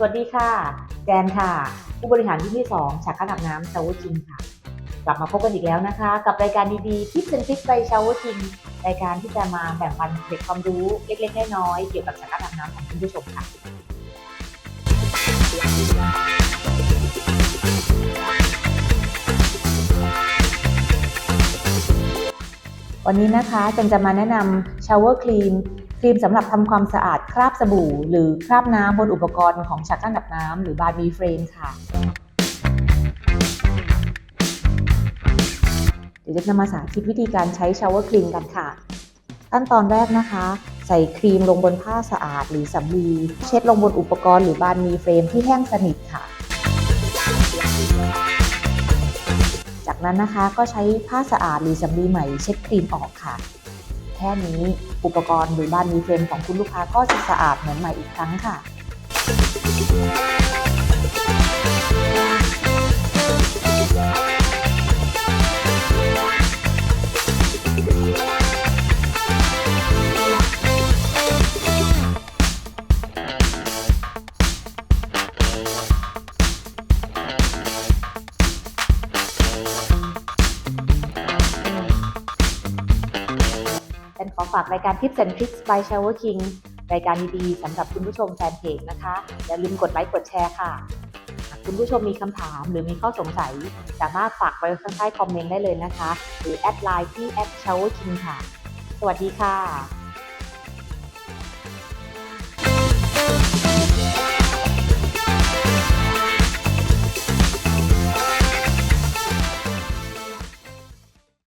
สวัสดีค่ะ แจนค่ะ ผู้บริหารที่ที่2ฉากขนาบน้ำชาวจิงค่ะ กลับมาพบกันอีกแล้วนะคะ กับรายการดีๆที่เป็นฟิกไปชาวจิงรายการที่จะมาแบ่งปันเกร็ดความรู้เล็กๆน้อยๆเกี่ยวกับฉากขนาบน้ำของคุณผู้ชมค่ะวันนี้นะคะจันจะมาแนะนำชาวเวอร์ ครีมสำหรับทำความสะอาดคราบสบู่ หรือคราบน้ำบนอุปกรณ์ของฉากกั้นดับน้ำหรือบาร์บีเฟรมค่ะเดี๋ยวจะนำมาสาธิตวิธีการใช้ชาวเวอร์ครีมกันค่ะ ขั้นตอนแรกนะคะ ใส่ครีมลงบนผ้าสะอาดหรือสำลีเช็ดลงบนอุปกรณ์หรือบานมีเฟรมที่แห้งสนิทค่ะ จากนั้นนะคะก็ใช้ผ้าสะอาดหรือสำลีใหม่เช็ดครีมออกค่ะ แค่นี้ อุปกรณ์หรือบ้านมีเฟรมของคุณลูกค้าก็จะสะอาดเหมือนใหม่อีกครั้งค่ะ ป็นขอฝากรายการ Tips and Tricks by Shower King รายการดีๆสำหรับคุณผู้ชมแฟนเพจนะคะ อย่าลืมกดไลค์กดแชร์ค่ะ หากคุณผู้ชมมีคำถามหรือมีข้อสงสัย สามารถฝากไว้ข้างใต้คอมเมนต์ได้เลยนะคะ หรือแอดไลน์ที่ Shower King ค่ะ สวัสดีค่ะ